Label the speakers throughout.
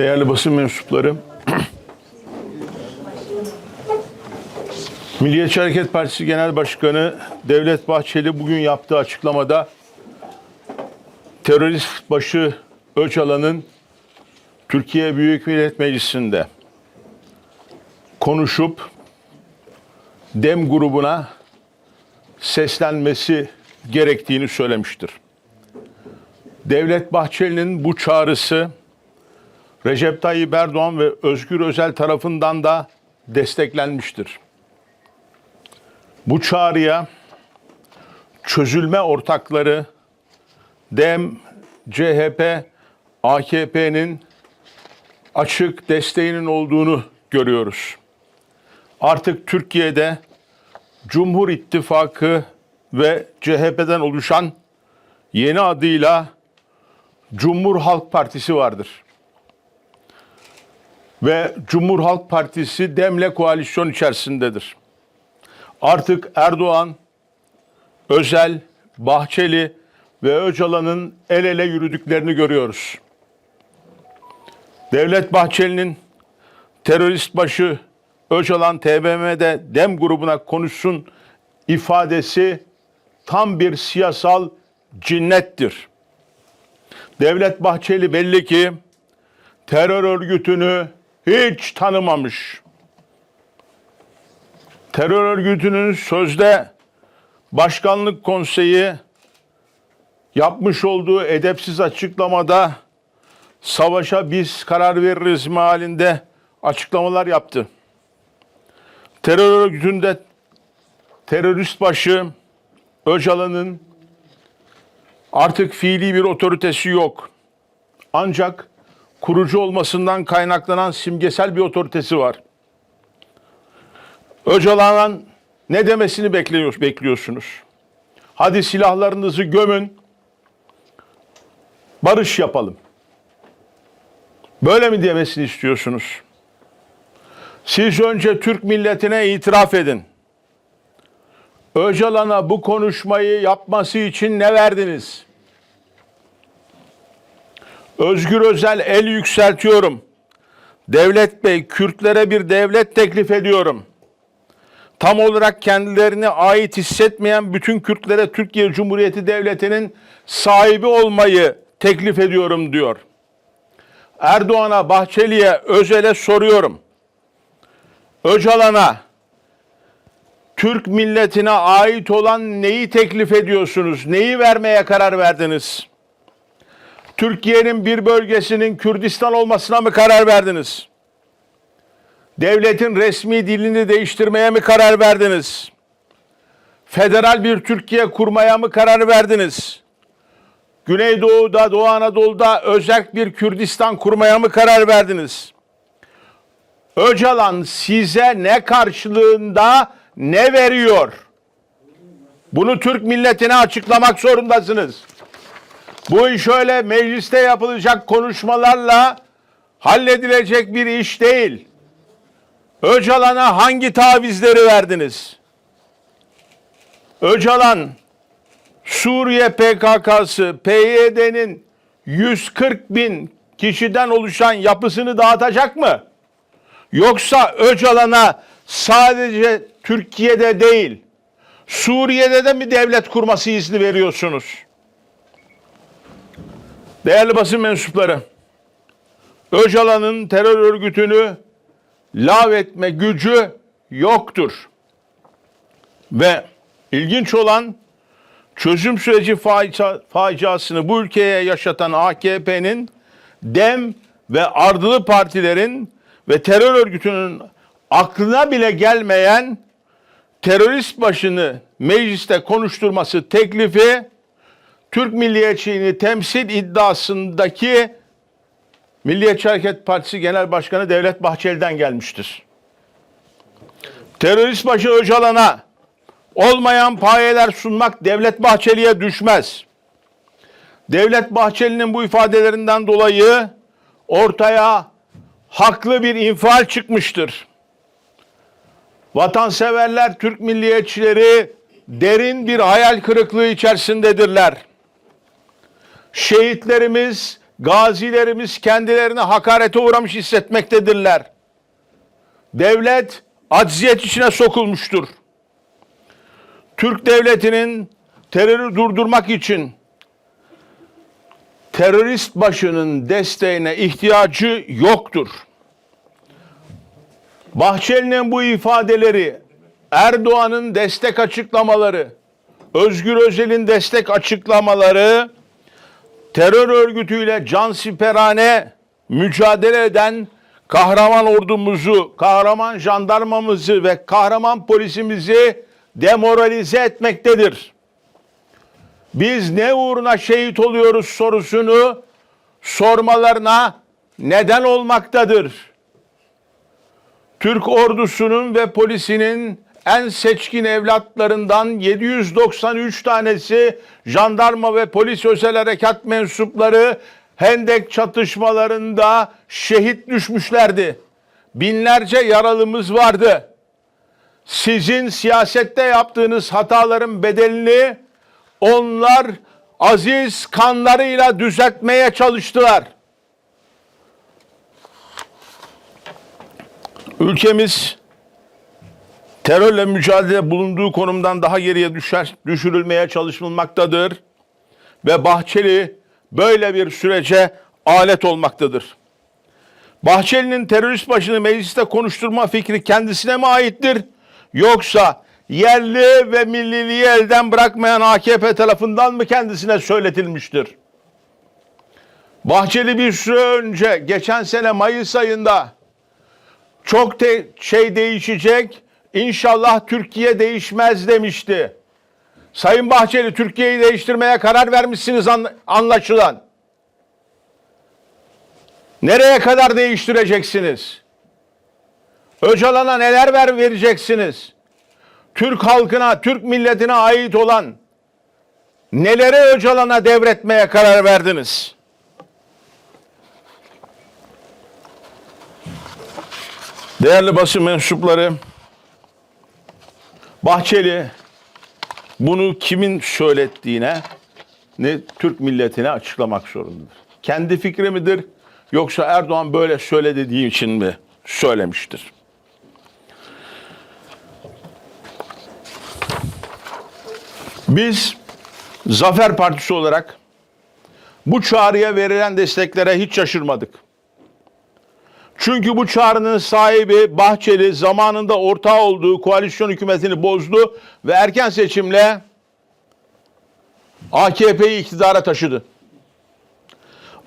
Speaker 1: Değerli basın mensupları, Milliyetçi Hareket Partisi Genel Başkanı Devlet Bahçeli bugün yaptığı açıklamada terörist başı Öcalan'ın Türkiye Büyük Millet Meclisi'nde konuşup Dem grubuna seslenmesi gerektiğini söylemiştir. Devlet Bahçeli'nin bu çağrısı Recep Tayyip Erdoğan ve Özgür Özel tarafından da desteklenmiştir. Bu çağrıya çözülme ortakları DEM, CHP, AKP'nin açık desteğinin olduğunu görüyoruz. Artık Türkiye'de Cumhur İttifakı ve CHP'den oluşan yeni adıyla Cumhur Halk Partisi vardır. Ve Cumhur Halk Partisi Demle koalisyon içerisindedir. Artık Erdoğan, Özel, Bahçeli ve Öcalan'ın el ele yürüdüklerini görüyoruz. Devlet Bahçeli'nin terörist başı Öcalan TBMM'de Dem grubuna konuşsun ifadesi tam bir siyasal cinnettir. Devlet Bahçeli belli ki terör örgütünü hiç tanımamış. Terör örgütünün sözde başkanlık konseyi yapmış olduğu edepsiz açıklamada savaşa biz karar veririz mealinde açıklamalar yaptı. Terör örgütünde terörist başı Öcalan'ın artık fiili bir otoritesi yok. Ancak kurucu olmasından kaynaklanan simgesel bir otoritesi var. Öcalan'ın ne demesini bekliyor, bekliyorsunuz? Hadi silahlarınızı gömün, barış yapalım. Böyle mi demesini istiyorsunuz? Siz önce Türk milletine itiraf edin. Öcalan'a bu konuşmayı yapması için ne verdiniz? Özgür Özel el yükseltiyorum. Devlet Bey, Kürtlere bir devlet teklif ediyorum. Tam olarak kendilerine ait hissetmeyen bütün Kürtlere Türkiye Cumhuriyeti Devleti'nin sahibi olmayı teklif ediyorum diyor. Erdoğan'a, Bahçeli'ye, Özel'e soruyorum. Öcalan'a, Türk milletine ait olan neyi teklif ediyorsunuz? Neyi vermeye karar verdiniz? Türkiye'nin bir bölgesinin Kürdistan olmasına mı karar verdiniz? Devletin resmi dilini değiştirmeye mi karar verdiniz? Federal bir Türkiye kurmaya mı karar verdiniz? Güneydoğu'da, Doğu Anadolu'da özel bir Kürdistan kurmaya mı karar verdiniz? Öcalan size ne karşılığında ne veriyor? Bunu Türk milletine açıklamak zorundasınız. Bu iş öyle mecliste yapılacak konuşmalarla halledilecek bir iş değil. Öcalan'a hangi tavizleri verdiniz? Öcalan Suriye PKK'sı PYD'nin 140 bin kişiden oluşan yapısını dağıtacak mı? Yoksa Öcalan'a sadece Türkiye'de değil Suriye'de de mi devlet kurması izni veriyorsunuz? Değerli basın mensupları, Öcalan'ın terör örgütünü lav etme gücü yoktur. Ve ilginç olan çözüm süreci facia, faciasını bu ülkeye yaşatan AKP'nin DEM ve ardılı partilerin ve terör örgütünün aklına bile gelmeyen terörist başını mecliste konuşturması teklifi Türk milliyetçiliğini temsil iddiasındaki Milliyetçi Hareket Partisi Genel Başkanı Devlet Bahçeli'den gelmiştir. Terörist başı Öcalan'a olmayan payeler sunmak Devlet Bahçeli'ye düşmez. Devlet Bahçeli'nin bu ifadelerinden dolayı ortaya haklı bir infial çıkmıştır. Vatanseverler, Türk milliyetçileri derin bir hayal kırıklığı içerisindedirler. Şehitlerimiz gazilerimiz kendilerini hakarete uğramış hissetmektedirler. Devlet acziyet içine sokulmuştur. Türk devletinin terörü durdurmak için terörist başının desteğine ihtiyacı yoktur. Bahçeli'nin bu ifadeleri, Erdoğan'ın destek açıklamaları, Özgür Özel'in destek açıklamaları terör örgütüyle cansiperane mücadele eden kahraman ordumuzu, kahraman jandarmamızı ve kahraman polisimizi demoralize etmektedir. Biz ne uğruna şehit oluyoruz sorusunu sormalarına neden olmaktadır. Türk ordusunun ve polisinin en seçkin evlatlarından 793 tanesi jandarma ve polis özel harekat mensupları Hendek çatışmalarında şehit düşmüşlerdi. Binlerce yaralımız vardı. Sizin siyasette yaptığınız hataların bedelini onlar aziz kanlarıyla düzeltmeye çalıştılar. Ülkemiz terörle mücadele bulunduğu konumdan daha geriye düşer, düşürülmeye çalışılmaktadır. Ve Bahçeli böyle bir sürece alet olmaktadır. Bahçeli'nin terörist başını mecliste konuşturma fikri kendisine mi aittir? Yoksa yerli ve milliliği elden bırakmayan AKP tarafından mı kendisine söyletilmiştir? Bahçeli bir süre önce geçen sene Mayıs ayında çok de şey değişecek. İnşallah Türkiye değişmez demişti. Sayın Bahçeli Türkiye'yi değiştirmeye karar vermişsiniz an- anlaşılan. Nereye kadar değiştireceksiniz? Öcalan'a neler ver vereceksiniz? Türk halkına, Türk milletine ait olan neleri Öcalan'a devretmeye karar verdiniz? Değerli basın mensupları, Bahçeli bunu kimin söylettiğine ne Türk milletine açıklamak zorundadır. Kendi fikri midir yoksa Erdoğan böyle söyle dediği için mi söylemiştir? Biz Zafer Partisi olarak bu çağrıya verilen desteklere hiç şaşırmadık. Çünkü bu çağrının sahibi Bahçeli zamanında ortağı olduğu koalisyon hükümetini bozdu ve erken seçimle AKP'yi iktidara taşıdı.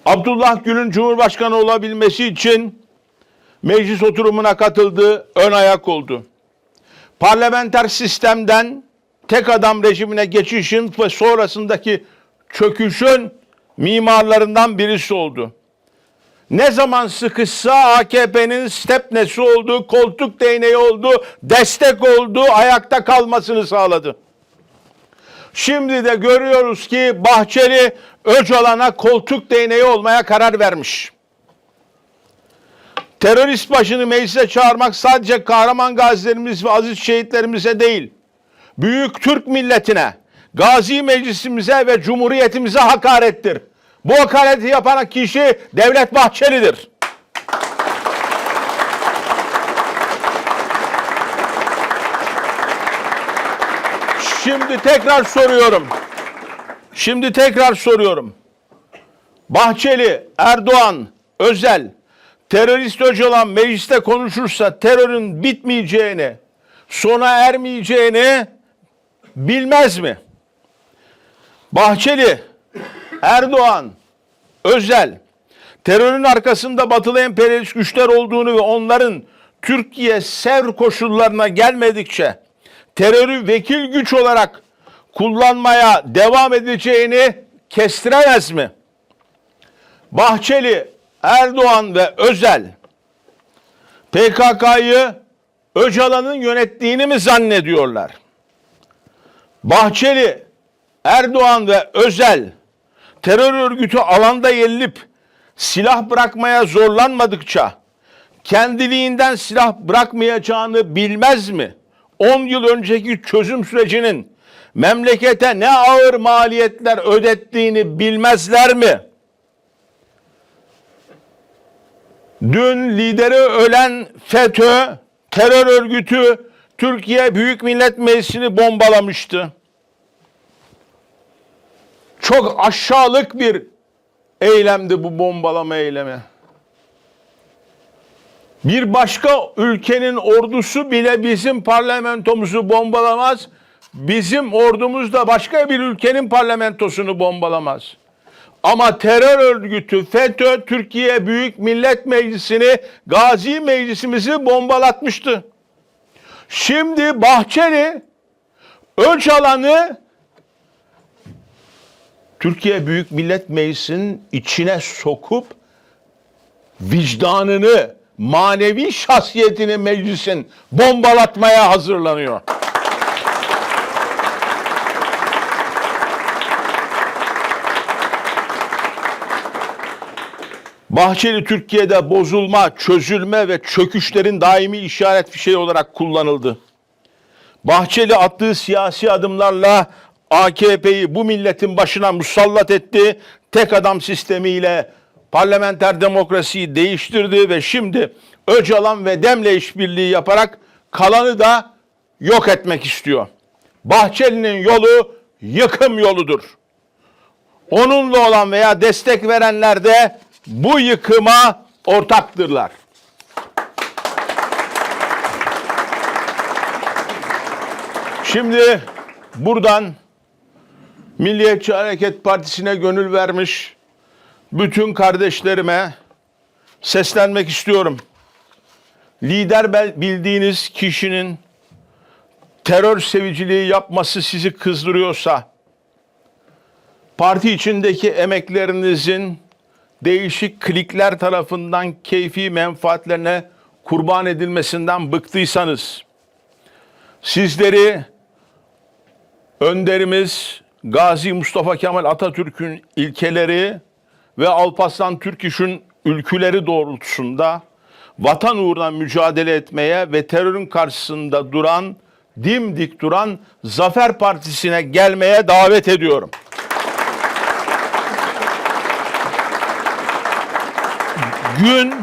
Speaker 1: Abdullah Gül'ün Cumhurbaşkanı olabilmesi için meclis oturumuna katıldı, ön ayak oldu. Parlamenter sistemden tek adam rejimine geçişin ve sonrasındaki çöküşün mimarlarından birisi oldu. Ne zaman sıkışsa AKP'nin stepnesi oldu, koltuk değneği oldu, destek oldu, ayakta kalmasını sağladı. Şimdi de görüyoruz ki Bahçeli Öcalan'a koltuk değneği olmaya karar vermiş. Terörist başını meclise çağırmak sadece kahraman gazilerimiz ve aziz şehitlerimize değil, büyük Türk milletine, gazi meclisimize ve cumhuriyetimize hakarettir. Bu hakareti yapan kişi Devlet Bahçeli'dir. Şimdi tekrar soruyorum. Şimdi tekrar soruyorum. Bahçeli, Erdoğan, Özel, terörist Öcalan mecliste konuşursa terörün bitmeyeceğini, sona ermeyeceğini bilmez mi? Bahçeli, Erdoğan, Özel, terörün arkasında batılı emperyalist güçler olduğunu ve onların Türkiye sevr koşullarına gelmedikçe terörü vekil güç olarak kullanmaya devam edeceğini kestiremez mi? Bahçeli, Erdoğan ve Özel PKK'yı Öcalan'ın yönettiğini mi zannediyorlar? Bahçeli, Erdoğan ve Özel terör örgütü alanda yenilip silah bırakmaya zorlanmadıkça kendiliğinden silah bırakmayacağını bilmez mi? 10 yıl önceki çözüm sürecinin memlekete ne ağır maliyetler ödettiğini bilmezler mi? Dün lideri ölen FETÖ terör örgütü Türkiye Büyük Millet Meclisi'ni bombalamıştı. Çok aşağılık bir eylemdi bu bombalama eylemi. Bir başka ülkenin ordusu bile bizim parlamentomuzu bombalamaz. Bizim ordumuz da başka bir ülkenin parlamentosunu bombalamaz. Ama terör örgütü FETÖ Türkiye Büyük Millet Meclisi'ni Gazi Meclisimizi bombalatmıştı. Şimdi Bahçeli Öcalan'ı Türkiye Büyük Millet Meclisi'nin içine sokup vicdanını, manevi şahsiyetini meclisin bombalatmaya hazırlanıyor. Bahçeli Türkiye'de bozulma, çözülme ve çöküşlerin daimi işaret fişeği olarak kullanıldı. Bahçeli attığı siyasi adımlarla AKP'yi bu milletin başına musallat etti. Tek adam sistemiyle parlamenter demokrasiyi değiştirdi ve şimdi Öcalan ve Dem'le işbirliği yaparak kalanı da yok etmek istiyor. Bahçeli'nin yolu yıkım yoludur. Onunla olan veya destek verenler de bu yıkıma ortaktırlar. Şimdi buradan Milliyetçi Hareket Partisi'ne gönül vermiş bütün kardeşlerime seslenmek istiyorum. Lider bildiğiniz kişinin terör seviciliği yapması sizi kızdırıyorsa, parti içindeki emeklerinizin değişik klikler tarafından keyfi menfaatlerine kurban edilmesinden bıktıysanız, sizleri önderimiz Gazi Mustafa Kemal Atatürk'ün ilkeleri ve Alparslan Türkiş'in ülküleri doğrultusunda vatan uğruna mücadele etmeye ve terörün karşısında duran, dimdik duran Zafer Partisi'ne gelmeye davet ediyorum. Gün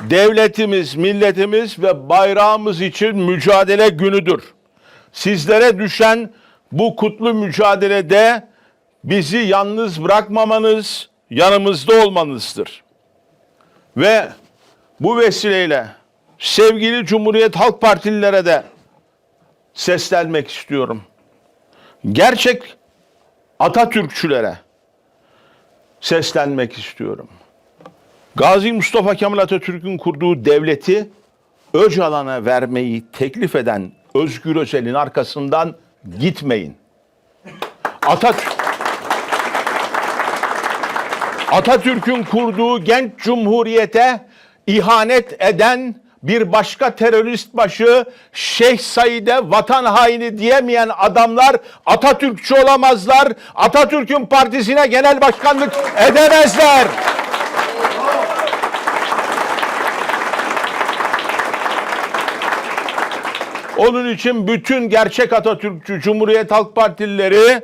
Speaker 1: devletimiz, milletimiz ve bayrağımız için mücadele günüdür. Sizlere düşen bu kutlu mücadelede bizi yalnız bırakmamanız, yanımızda olmanızdır. Ve bu vesileyle sevgili Cumhuriyet Halk Partililere de seslenmek istiyorum. Gerçek Atatürkçülere seslenmek istiyorum. Gazi Mustafa Kemal Atatürk'ün kurduğu devleti Öcalan'a vermeyi teklif eden Özgür Özel'in arkasından gitmeyin. Atatürk Atatürk'ün kurduğu genç cumhuriyete ihanet eden bir başka terörist başı Şeyh Said'e vatan haini diyemeyen adamlar Atatürkçü olamazlar. Atatürk'ün partisine genel başkanlık edemezler. Onun için bütün gerçek Atatürkçü Cumhuriyet Halk Partilileri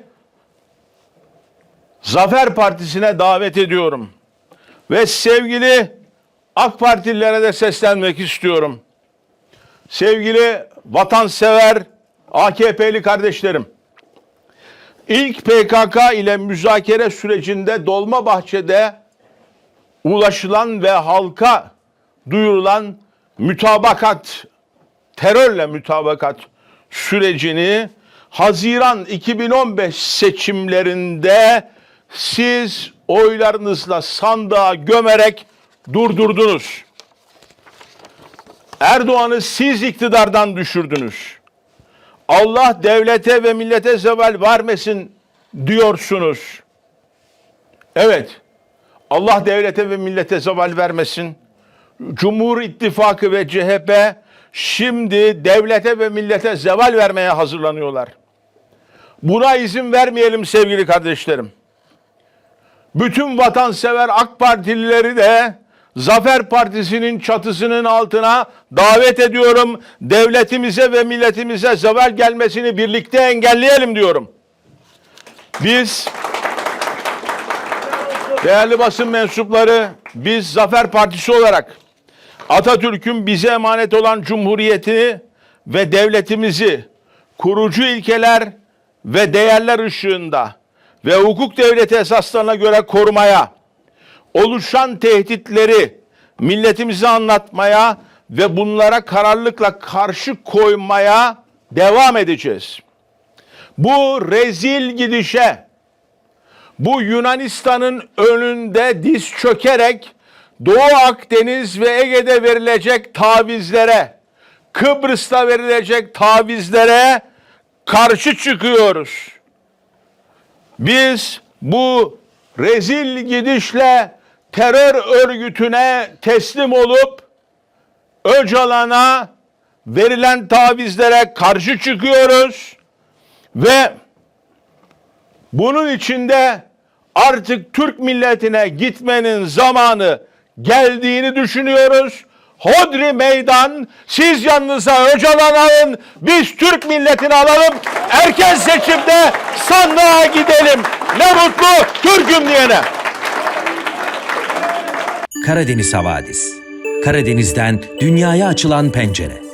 Speaker 1: Zafer Partisi'ne davet ediyorum. Ve sevgili AK Partililere de seslenmek istiyorum. Sevgili vatansever AKP'li kardeşlerim. İlk PKK ile müzakere sürecinde Dolmabahçe'de ulaşılan ve halka duyurulan mütabakat terörle mütabakat sürecini Haziran 2015 seçimlerinde siz oylarınızla sandığa gömerek durdurdunuz. Erdoğan'ı siz iktidardan düşürdünüz. Allah devlete ve millete zeval vermesin diyorsunuz. Evet. Allah devlete ve millete zeval vermesin. Cumhur İttifakı ve CHP şimdi devlete ve millete zeval vermeye hazırlanıyorlar. Buna izin vermeyelim sevgili kardeşlerim. Bütün vatansever AK Partilileri de Zafer Partisi'nin çatısının altına davet ediyorum. Devletimize ve milletimize zeval gelmesini birlikte engelleyelim diyorum. Biz değerli basın mensupları biz Zafer Partisi olarak Atatürk'ün bize emanet olan cumhuriyetini ve devletimizi kurucu ilkeler ve değerler ışığında ve hukuk devleti esaslarına göre korumaya, oluşan tehditleri milletimize anlatmaya ve bunlara kararlılıkla karşı koymaya devam edeceğiz. Bu rezil gidişe, bu Yunanistan'ın önünde diz çökerek Doğu Akdeniz ve Ege'de verilecek tavizlere, Kıbrıs'ta verilecek tavizlere karşı çıkıyoruz. Biz bu rezil gidişle terör örgütüne teslim olup Öcalan'a verilen tavizlere karşı çıkıyoruz ve bunun içinde artık Türk milletine gitmenin zamanı geldiğini düşünüyoruz. Hodri meydan siz yanınıza Öcalan alın biz Türk milletini alalım erken seçimde sandığa gidelim ne mutlu Türk'üm diyene.
Speaker 2: Karadeniz Havadis. Karadeniz'den dünyaya açılan pencere.